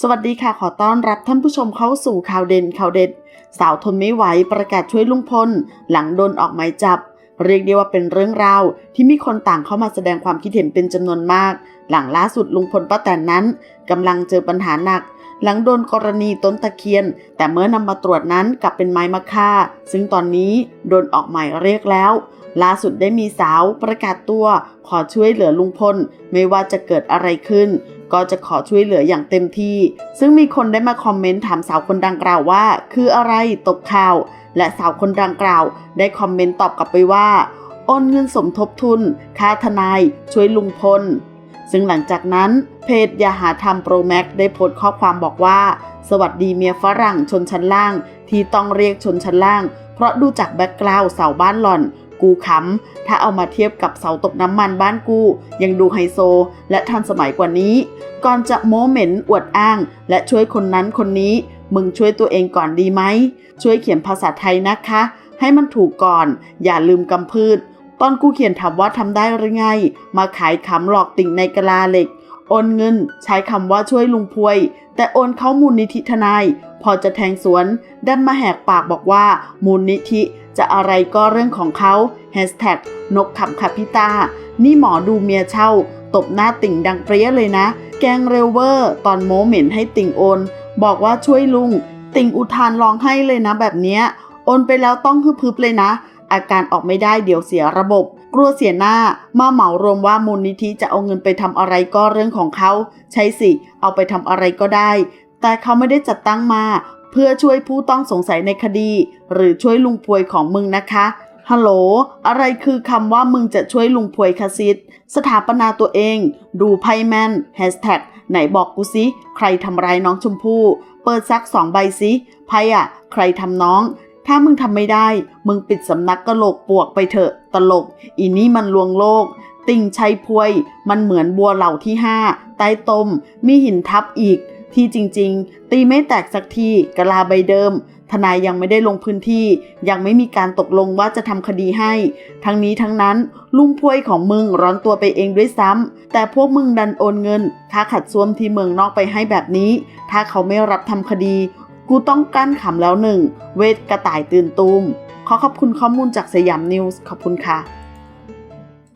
สวัสดีค่ะขอต้อนรับท่านผู้ชมเข้าสู่ข่าวเด่นข่าวเด็ด สาวทนไม่ไหวประกาศช่วยลุงพล หลังโดนออกหมายจับ เรียกได้ว่าเป็นเรื่องราว ที่มีคนต่างเข้ามาแสดงความคิดเห็นเป็นจำนวนมาก หลังล่าสุดลุงพลป้าแตนนั้นกำลังเจอปัญหาหนัก หลังโดนกรณีต้นตะเคียน แต่เมื่อนำมาตรวจนั้นกลับเป็นไม้มะค่า ซึ่งตอนนี้โดนออกหมายเรียกแล้วล่าสุดได้มีสาวประกาศตัว ขอช่วยเหลือลุงพล ไม่ว่าจะเกิดอะไรขึ้น ก็จะขอช่วยเหลืออย่างเต็มที่ ซึ่งมีคนได้มาคอมเมนต์ถามสาวคนดังกล่าวว่า คืออะไรตบข่าว และสาวคนดังกล่าว ได้คอมเมนต์ตอบกลับไปว่าโอนเงินสมทบทุน ค่าทนาย ช่วยลุงพล ซึ่งหลังจากนั้น เพจยาหาธรรมโปรแม็กได้โพสต์ข้อความบอกว่า สวัสดีเมียฝรั่งชนชั้นล่าง ที่ต้องเรียกชนชั้นล่าง เพราะดูจากแบ็กกราวด์เสาบ้านหล่อน กูขำถ้าเอามาเทียบกับเสาตกน้ำมันบ้านกู ยังดูไฮโซ และทันสมัยกว่านี้ ก่อนจะโม้เหม็นอวดอ้าง และช่วยคนนั้นคนนี้ มึงช่วยตัวเองก่อนดีไหม ช่วยเขียนภาษาไทยนะคะ ให้มันถูกก่อน อย่าลืมกำพืช ตอนกูเขียนถามว่าทำได้หรือไง มาขายขำหลอกติ่งในกะลาเหล็ก โอนเงินใช้คำว่าช่วยลุงพวย แต่โอนเข้ามูลนิธิทนาย พอจะแทงสวนดันมาแหกปากบอกว่า มูลนิธิจะอะไรก็เรื่องของเขาแฮชแท็กนกขำขับพิตา นี่หมอดูเมียเช่า ตบหน้าติ่งดังเปรี้ยเลยนะ แกงเรเวอร์ ตอนโมเหม็นให้ติ่งโอน บอกว่าช่วยลุง ติ่งอุทานร้องให้เลยนะแบบเนี้ยโอนไปแล้วต้องฮึบๆเลยนะ อาการออกไม่ได้เดี๋ยวเสียระบบ กลัวเสียหน้ามาเหมารวมว่ามูลนิธิจะเอาเงินไปทำอะไรก็เรื่องของเขา ใช่สิ เอาไปทำอะไรก็ได้ แต่เขาไม่ได้จัดตั้งมา เพื่อช่วยผู้ต้องสงสัยในคดี หรือช่วยลุงพวยของมึงนะคะฮัลโหล อะไรคือคำว่ามึงจะช่วยลุงพวยคาซิดสถาปนาตัวเอง ดูไพ่แมนแฮชแท็กไหนบอกกูสิใครทำร้ายน้องชมพู่ เปิดซักสองใบสิไพ่อะใครทำน้อง ถ้ามึงทำไม่ได้ มึงปิดสำนักกะโหลกปวกไปเถอะ ตลก อีนี่มันลวงโลก ติ่งชัยพวย มันเหมือนบัวเหล่าที่ห้าใต้ตม มีหินทับอีก ที่จริง ๆ ตีไม่แตกสักทีกะลาใบเดิม ทนายยังไม่ได้ลงพื้นที่ ยังไม่มีการตกลงว่าจะทำคดีให้ ทั้งนี้ทั้งนั้น ลุงพวยของมึงร้อนตัวไปเองด้วยซ้ำแต่พวกมึงดันโอนเงินค่าขัดซ้วมที่เมืองนอกไปให้แบบนี้ ถ้าเขาไม่รับทำคดี กูต้องกั้นขำแล้วหนึ่ง เวทกระต่ายตื่นตูม ขอขอบคุณข้อมูลจากสยามนิวส์ขอบคุณค่ะ